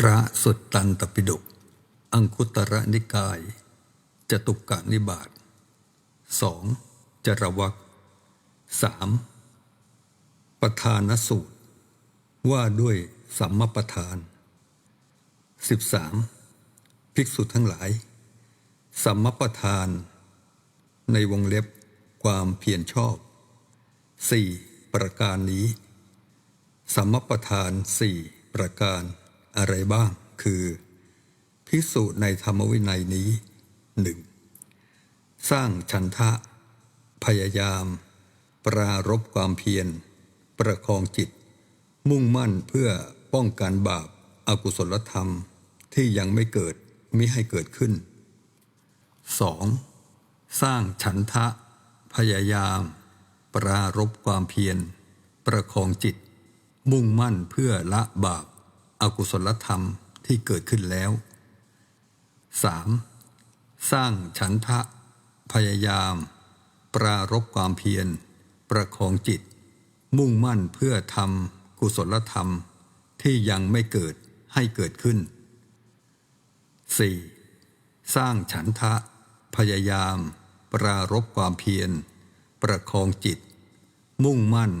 พระสุตตันตปิฎกอังคุตระนิกาย จตุกกะนิบาตสองจรวักสามประธานสูตร ว่าด้วยสัมมประธานสิบสามภิกษุทั้งหลาย สัมมประธาน ในวงเล็บความเพียรชอบสี่ประการนี้ สัมมประธานสี่ประการ อะไรบ้างคือ พิสูจน์ในธรรมวินัยนี้หนึ่งสร้างฉันทะ พยายาม ปรารบความเพียร ประคองจิต มุ่งมั่นเพื่อป้องกันบาปอากุศลธรรมที่ยังไม่เกิดมิให้เกิดขึ้น 2. สร้างฉันทะ พยายาม ปรารบความเพียร ประคองจิต มุ่งมั่นเพื่อละบาป อากุศลธรรมที่เกิดขึ้นแล้ว 3. สร้างฉันทะ พยายาม ปรารบความเพียร ประคองจิต มุ่งมั่นเพื่อทำกุศลธรรมที่ยังไม่เกิดให้เกิดขึ้น 4. สร้างฉันทะ พยายาม ปรารบความเพียร ประคองจิต มุ่งมั่น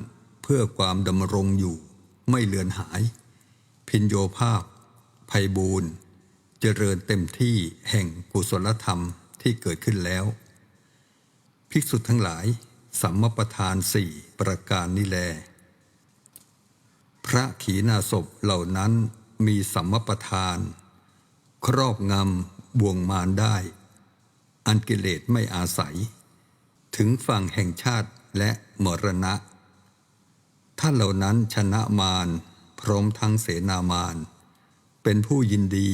เพื่อความดำรงอยู่ไม่เลือนหาย พินโยภาพภัยบูรณ์เจริญเต็มที่แห่งกุศลธรรมที่เกิดขึ้นแล้ว ภิกษุทั้งหลาย สัมมประธานสี่ประการนี้แล พระขีณาสพเหล่านั้นมีสัมมประธาน ครอบงำบ่วงมารได้ อันกิเลสไม่อาศัย ถึงฝั่งแห่งชาติและมรณะ ท่านเหล่านั้นชนะมาร พร้อมทั้งเสนามารเป็นผู้ยินดี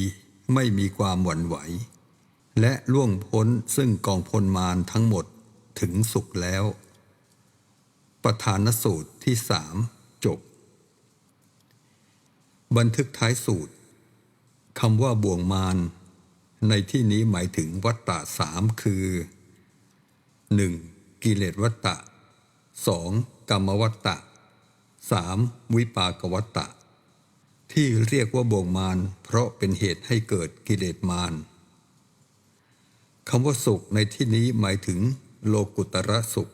ไม่มีความหวั่นไหว และล่วงพ้นซึ่งกองพลมารทั้งหมดถึงสุขแล้ว ประธานสูตรที่สามจบ บันทึกท้ายสูตรคำว่าบ่วงมารในที่นี้หมายถึงวัตตะสามคือ 1. กิเลสวัตตะ 2. กรรมวัตตะ 3. วิปากวัตตะ ที่เรียกว่าบ่วงมารเพราะเป็นเหตุให้เกิดกิเลสมารคำว่าสุขในที่นี้หมายถึงโลกุตระสุข